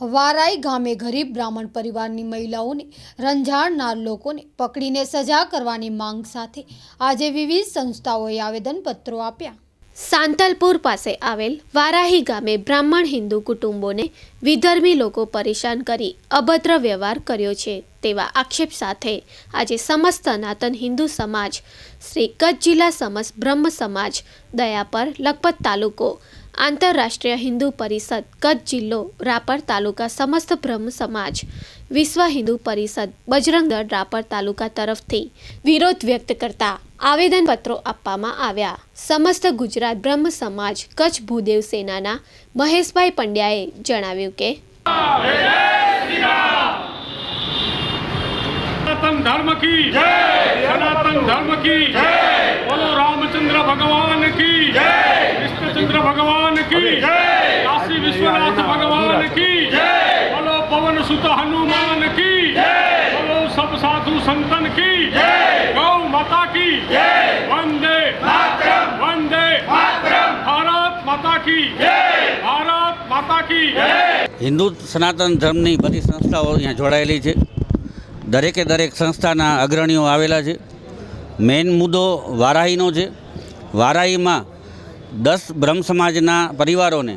વારાઈ ગામે ગરીબ બ્રાહ્મણ પરિવારની મહિલાઓને રંજાડનાર લોકોને પકડીને સજા કરવાની માંગ સાથે આજે વિવિધ સંસ્થાઓએ આવેદનપત્રો આપ્યા. સાંતલપુર પાસે આવેલ વારાહી ગામે બ્રાહ્મણ હિન્દુ કુટુંબોને વિધર્મી લોકો પરેશાન કરી અભદ્ર વ્યવહાર કર્યો છે તેવા આક્ષેપ સાથે આજે સમસ્ત સનાતન હિન્દુ સમાજ, શ્રી કચ્છ જિલ્લા સમસ્ત બ્રહ્મ સમાજ દયાપર લખપત તાલુકો આંતરરાષ્ટ્રીય હિન્દુ પરિષદ કચ્છ જિલ્લો રાપર તાલુકા સમસ્ત બ્રહ્મ સમાજ વિશ્વ હિન્દુ પરિષદ બજરંગ દળ રાપર તાલુકા તરફથી વિરોધ વ્યક્ત કરતા આવેદનપત્રો આપવામાં આવ્યા. સમસ્ત ગુજરાત બ્રહ્મ સમાજ કચ્છ ભૂદેવ સેનાના મહેશભાઈ પંડ્યાએ જણાવ્યું કે બોલો રામચંદ્ર ભગવાન કી જય. કૃષ્ણચંદ્ર ભગવાન કી જય. કાશી વિશ્વનાથ ભગવાન કી જય. બોલો પવન સુત હનુમાન કી જય. બોલો સબ સાધુ સંતન કી જય. ગૌ માતા કી જય. વંદે માતરમ. વંદે માતરમ. ભારત માતા કી જય. ભારત માતા કી જય. હિન્દુ સનાતન ધર્મની બધી સંસ્થાઓ અહીંયા જોડાયેલી છે. દરેકે દરેક સંસ્થાના અગ્રણીઓ આવેલા છે. મેઇન મુદ્દો વારાહીનો છે. વારાહીમાં દસ બ્રહ્મ સમાજના પરિવારોને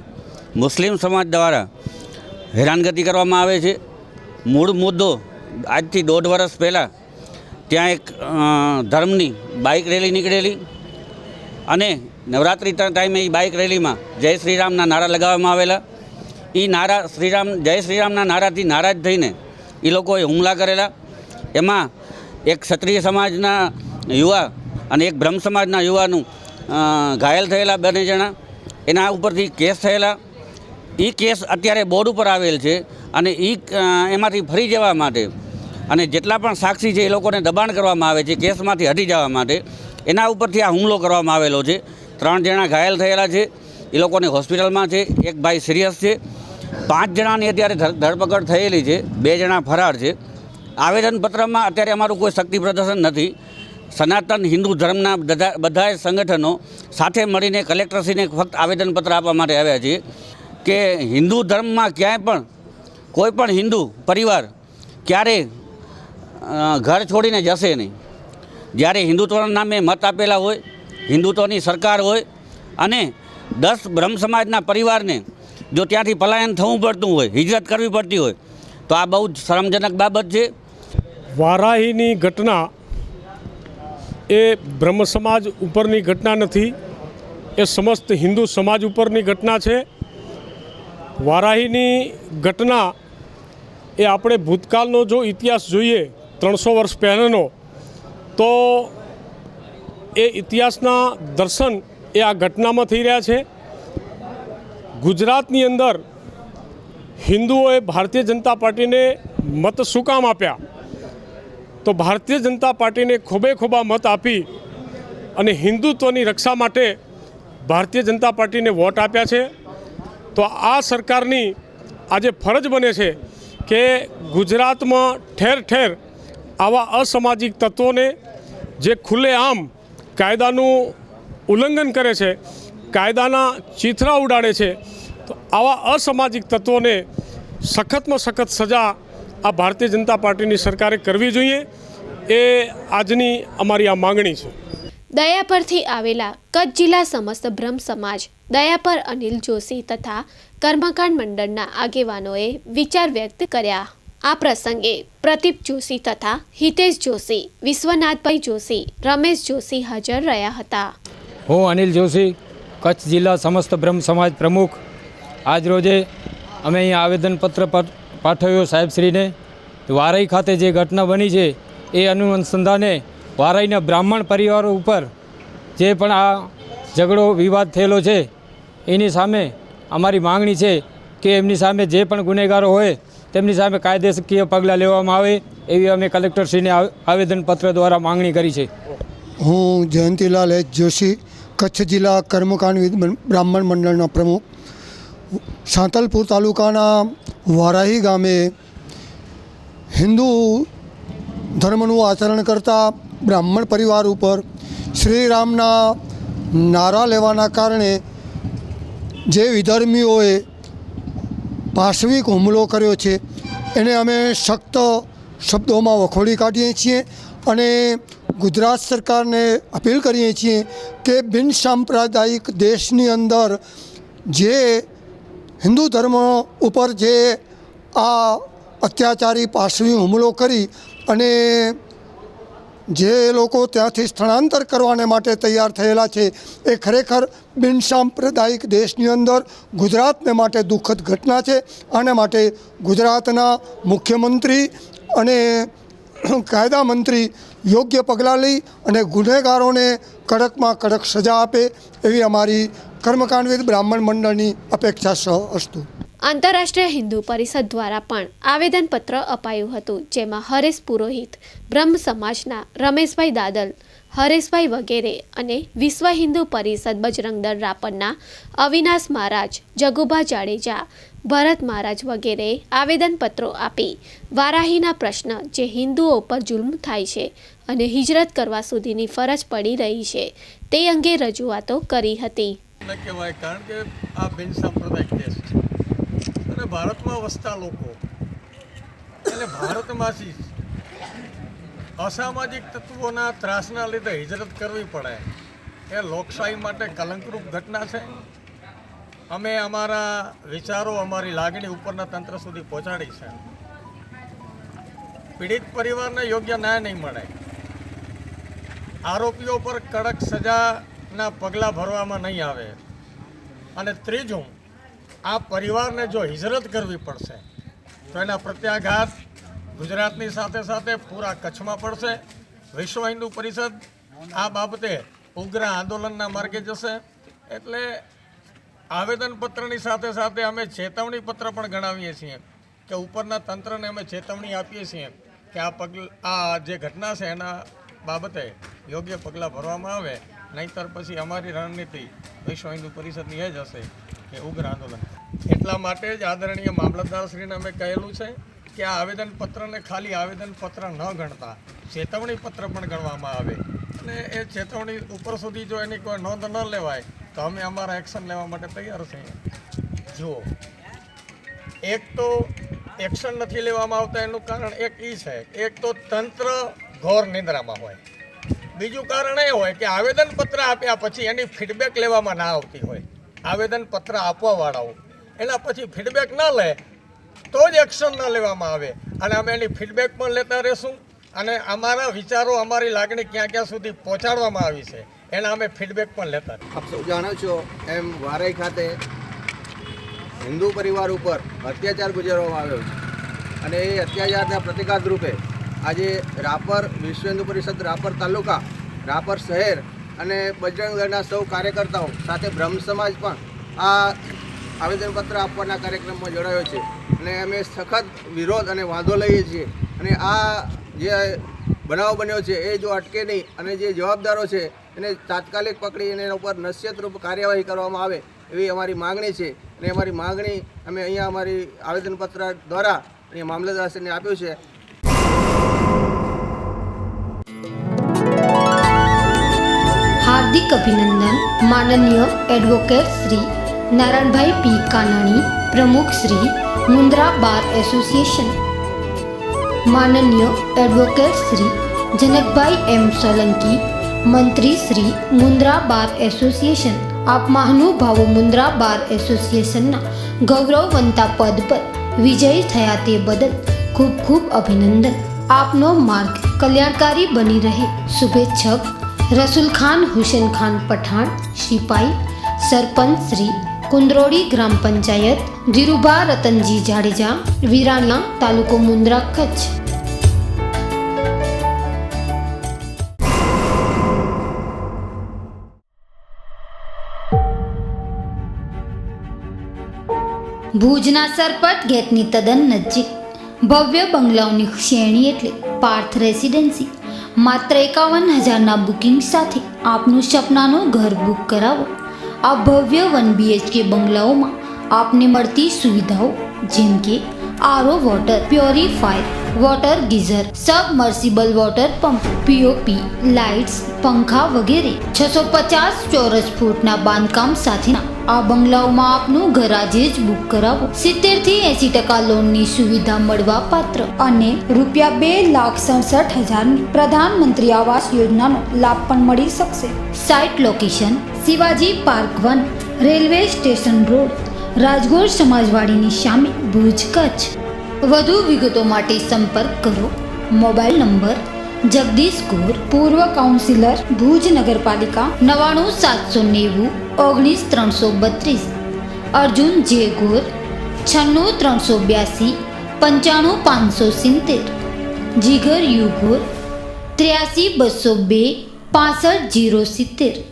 મુસ્લિમ સમાજ દ્વારા હેરાનગતિ કરવામાં આવે છે. મૂળ મુદ્દો આજથી દોઢ વર્ષ પહેલાં ત્યાં એક ધર્મની બાઇક રેલી નીકળેલી અને નવરાત્રિ ટાઈમે એ બાઇક રેલીમાં જય શ્રીરામના નારા લગાવવામાં આવેલા. એ નારા શ્રીરામ, જય શ્રીરામના નારાથી નારાજ થઈને એ લોકોએ હુમલા કરેલા. એમાં એક ક્ષત્રિય સમાજના યુવા અને એક બ્રહ્મ સમાજના યુવાનું ઘાયલ થયેલા બંને જણા, એના ઉપરથી કેસ થયેલા. એ કેસ અત્યારે બોર્ડ ઉપર આવેલ છે અને એ એમાંથી ફરી જવા માટે અને જેટલા પણ સાક્ષી છે એ લોકોને દબાણ કરવામાં આવે છે, કેસમાંથી હટી જવા માટે, એના ઉપરથી આ હુમલો કરવામાં આવેલો છે. ત્રણ જણા ઘાયલ થયેલા છે, એ લોકોને હોસ્પિટલમાં છે, એક ભાઈ સિરિયસ છે. પાંચ જણાની અત્યારે ધર- ધરપકડ થયેલી છે, બે જણા ફરાર છે. આવેદનપત્રમાં અત્યારે અમારું કોઈ શક્તિ પ્રદર્શન નથી. સનાતન હિન્દુ ધર્મના બધા બધાય સંગઠનો સાથે મળીને કલેક્ટરશ્રીને ફક્ત આવેદનપત્ર આપવા માટે આવ્યા છીએ કે હિન્દુ ધર્મમાં ક્યાંય પણ, કોઈ પણ હિન્દુ પરિવાર ક્યારે ઘર છોડીને જશે નહીં. જ્યારે હિન્દુત્વના નામે મત આપેલા હોય, હિન્દુત્વની સરકાર હોય અને દસ બ્રહ્મ સમાજના પરિવારને જો ત્યાંથી પલાયન થવું પડતું હોય, હિજરત કરવી પડતી હોય, તો આ બહુ જ શરમજનક બાબત છે. વારાહીની ઘટના એ બ્રહ્મ સમાજ ઉપરની ઘટના નથી. એ સમસ્ત હિન્દુ સમાજ ઉપરની ઘટના છે. વારાહીની ઘટના એ આપણે ભૂતકાળનો જો ઇતિહાસ જોઈએ, ત્રણસો વર્ષ પહેલાંનો, તો એ ઇતિહાસના દર્શન એ આ ઘટનામાં થઈ રહ્યા છે. ગુજરાતની અંદર હિન્દુઓએ ભારતીય જનતા પાર્ટીને મત શું કામ આપ્યા? તો ભારતીય જનતા પાર્ટીને ખૂબે ખૂબા મત આપી અને હિન્દુત્વની રક્ષા માટે ભારતીય જનતા પાર્ટીને વોટ આપ્યા છે. તો આ સરકારની આજે ફરજ બને છે કે ગુજરાતમાં ઠેર ઠેર આવા અસામાજિક તત્વોને જે ખુલ્લેઆમ કાયદાનું ઉલ્લંઘન કરે છે, કાયદાના ચીથરા ઉડાડે છે, તો આવા અસામાજિક તત્વોને સખતમાં સખત સજા આ ભારતીય જનતા પાર્ટીની સરકારે કરવી જોઈએ એ આજની અમારી આ માંગણી છે. દયાપરથી આવેલા કચ્છ જિલ્લા સમસ્ત બ્રહ્મ સમાજ દયાપર અનિલ જોશી તથા કર્મકાંડ મંડળના આગેવાનોએ વિચાર વ્યક્ત કર્યા. આ પ્રસંગે પ્રદીપ જોશી તથા હિતેશ જોશી વિશ્વનાથભાઈ જોશી રમેશ જોશી હાજર રહ્યા હતા. હું અનિલ જોશી કચ્છ જિલ્લા સમસ્ત બ્રહ્મ સમાજ પ્રમુખ. આજ રોજે અમે અહીં આવેદનપત્ર પર પાઠવ્યો સાહેબશ્રીને. વારાઈ ખાતે જે ઘટના બની છે, એ અનુસંધાને વારાઈના બ્રાહ્મણ પરિવારો ઉપર જે પણ આ ઝઘડો વિવાદ થયેલો છે, એની સામે અમારી માંગણી છે કે એમની સામે જે પણ ગુનેગારો હોય, તેમની સામે કાયદેસકીય પગલાં લેવામાં આવે, એવી અમે કલેક્ટરશ્રીને આવ- આવેદનપત્ર દ્વારા માગણી કરી છે. હું જયંતિલાલ એચ. જોશી, કચ્છ જિલ્લા કર્મકાંડ બ્રાહ્મણ મંડળના પ્રમુખ. સાંતલપુર તાલુકાના વારાહી ગામે હિન્દુ ધર્મનું આચરણ કરતા બ્રાહ્મણ પરિવાર ઉપર શ્રીરામના નારા લેવાના કારણે જે વિધર્મીઓએ પાશ્વિક હુમલો કર્યો છે, એને અમે સખ્ત શબ્દોમાં વખોડી કાઢીએ છીએ અને ગુજરાત સરકારને અપીલ કરીએ છીએ કે બિન સાંપ્રદાયિક દેશની અંદર જે હિન્દુ ધર્મ ઉપર જે આ અત્યાચારી પાશવી હુમલો કરી અને જે લોકો ત્યાંથી સ્થળાંતર કરવાને માટે તૈયાર થયેલા છે, એ ખરેખર બિનસાંપ્રદાયિક દેશની અંદર ગુજરાતને માટે દુઃખદ ઘટના છે. આના માટે ગુજરાતના મુખ્યમંત્રી અને કાયદા મંત્રી યોગ્ય પગલાં લઈ અને ગુનેગારોને કડકમાં કડક સજા આપે એવી અમારી કર્મકાંડવિદ બ્રાહ્મણ મંડળની અપેક્ષા સહ અસ્તુ. આંતરરાષ્ટ્રીય હિન્દુ પરિષદ દ્વારા પણ આવેદનપત્ર અપાયું હતું, જેમાં હરેશ પુરોહિત, બ્રહ્મ સમાજના રમેશભાઈ દાદલ, હરેશભાઈ વગેરે અને વિશ્વ હિન્દુ પરિષદ બજરંગદળ રાપરના અવિનાશ મહારાજ, જગુભા જાડેજા, ભરત મહારાજ વગેરે આવેદનપત્રો આપી વારાહીના પ્રશ્ન જે હિન્દુઓ પર જુલ્મ થાય છે અને હિજરત કરવા સુધીની ફરજ પડી રહી છે તે અંગે રજૂઆતો કરી હતી. કહેવાય, કારણ કે આ બિન સાંપ્રદાયિક દેશ છે. અને ભારતમાં વસતા લોકો એટલે ભારતમાંથી અસામાજિક તત્વોના ત્રાસના લીધે હિજરત કરવી પડે, એ લોકશાહી માટે કલંકરૂપ ઘટના છે. અમે અમારા વિચારો, અમારી લાગણી ઉપરના તંત્ર સુધી પહોંચાડી છે. પીડિત પરિવારને યોગ્ય ન્યાય નહીં મળે. આરોપીઓ પર કડક સજાના પગલાં ભરવામાં નહીં આવે. અને ત્રીજું, આ પરિવારને જો હિજરત કરવી પડશે, તો એના પ્રત્યાઘાત ગુજરાતની સાથે સાથે પૂરા કચ્છમાં પડશે. વિશ્વ હિન્દુ પરિષદ આ બાબતે ઉગ્ર આંદોલનના માર્ગે જશે. એટલે આવેદનપત્રની સાથે સાથે અમે ચેતવણી પત્ર પણ ગણાવીએ છીએ કે ઉપરના તંત્રને અમે ચેતવણી આપીએ છીએ કે આ પગલ આ જે ઘટના છે એના બાબતે યોગ્ય પગલાં ભરવામાં આવે. નહીંતર પછી અમારી રણનીતિ વિશ્વ હિન્દુ પરિષદની એ જ હશે કે ઉગ્ર આંદોલન. એટલા માટે જ આદરણીય મામલતદારશ્રીને અમે કહેલું છે કે આ આવેદનપત્રને ખાલી આવેદનપત્ર ન ગણતા, ચેતવણી પત્ર પણ ગણવામાં આવે. અને એ ચેતવણી ઉપર સુધી જો એની કોઈ નોંધ ન લેવાય, તો અમે અમારા એક્શન લેવા માટે તૈયાર છીએ. જુઓ, એક તો એક્શન નથી લેવામાં આવતા એનું કારણ એક એ છે, એક તો તંત્ર ઘોર નિંદ્રામાં હોય. બીજું કારણ એ હોય કે આવેદનપત્ર આપ્યા પછી એની ફીડબેક લેવામાં ના આવતી હોય. આવેદનપત્ર આપવાવાળાઓ. એના પછી ફીડબેક ન લે, તો જ એક્શન ન લેવામાં આવે. અને અમે એની ફીડબેક પણ લેતા રહેશું. અને અમારા વિચારો, અમારી લાગણી ક્યાં ક્યાં સુધી પહોંચાડવામાં આવી છે, એના અમે ફીડબેક પણ લેતા. આપ સૌ જાણો છો, એમ વારાઈ ખાતે હિન્દુ પરિવાર ઉપર અત્યાચાર ગુજારવામાં આવ્યો છે. અને એ અત્યાચારના પ્રતિકાર રૂપે આજે રાપર વિશ્વ હિન્દુ પરિષદ રાપર તાલુકા, રાપર શહેર અને બજરંગ સૌ કાર્યકર્તાઓ સાથે બ્રહ્મ સમાજ પણ આ આવેદનપત્ર આપવાના કાર્યક્રમમાં જોડાયો છે. અને અમે સખત વિરોધ અને વાંધો લઈએ છીએ. અને આ જે બનાવ બન્યો છે, એ જો અટકે નહીં અને જે જવાબદારો છે, એને તાત્કાલિક પકડી એના ઉપર નશ્યતરૂપ કાર્યવાહી કરવામાં આવે એવી અમારી માગણી છે. અને અમારી માગણી અમે અહીંયા અમારી આવેદનપત્ર દ્વારા અહીંયા મામલતદારશ્રીને આપ્યું છે. હાર્દિક અભિનંદન, માનનીય એડવોકેટ શ્રી નારાયણભાઈ પી કાનાણી, પ્રમુખ શ્રી મુન્દ્રા બાર એસોસિએશન માનનીય એડવોકેટ શ્રી જનકભાઈ એમ સોલંકી, મંત્રી શ્રી મુન્દ્રા બાર એસોસિએશન આપ મહાનુભાવો મુન્દ્રા બાર એસોસિએશનના ગૌરવવંતા પદ પર વિજયી થયા તે બદલ ખૂબ ખૂબ અભિનંદન. આપનો માર્ગ કલ્યાણકારી બની રહે. શુભેચ્છક રસુલ ખાન, હુસેન ખાન પઠાણ, સિપાઈ, સરપંચ શ્રી કુંદરોડી ગ્રામ પંચાયત, ધીરુભા, રતનજી જાડેજા વિરાણિયા તાલુકો મુન્દ્રા, કચ્છ. ભુજના સરપટ ગેટની તદ્દન નજીક. ભવ્ય બંગલાઓની શ્રેણી એટલે પાર્થ રેસિડેન્સી. માત્ર એકાવન હજારના બુકિંગ સાથે આપનું સપનાનું ઘર બુક કરાવો. આ ભવ્ય વન બીએચકે બંગલાઓમાં આપને મળતી સુવિધાઓ જેમ કે RO water purifier, water geyser, submersible water pump POP lights, પંખા વગેરે છસો પચાસ ચોરસ ફૂટના બાંધકામ સાથેના આ બંગલાઓમાં આપનું ઘર આજે જ બુક કરાવો. સિત્તેરથી એસી ટકા લોનની સુવિધા મળવા પાત્ર અને રૂપિયા બે લાખ સડસઠ હજારની પ્રધાનમંત્રી આવાસ યોજનાનો લાભ પણ મળી શકશે. Site location, Shivaji park one, railway station road, Rajgor સમાજવાડીની સામે ભુજ કચ્છ. વધુ વિગતો માટે સંપર્ક કરો. મોબાઈલ નંબર જગદીશ કુર, પૂર્વ કાઉન્સિલર ભુજ નગરપાલિકા, નવાણું સાતસો નેવું, ઓગણીસ ત્રણસો બત્રીસ. અર્જુન જે ગોર, છન્નું ત્રણસો બ્યાસી, પંચાણું પાંચસો સિત્તેર. જીગર યુ ગોર, ત્ર્યાસી બસો બે, પાસઠ જીરો સિત્તેર.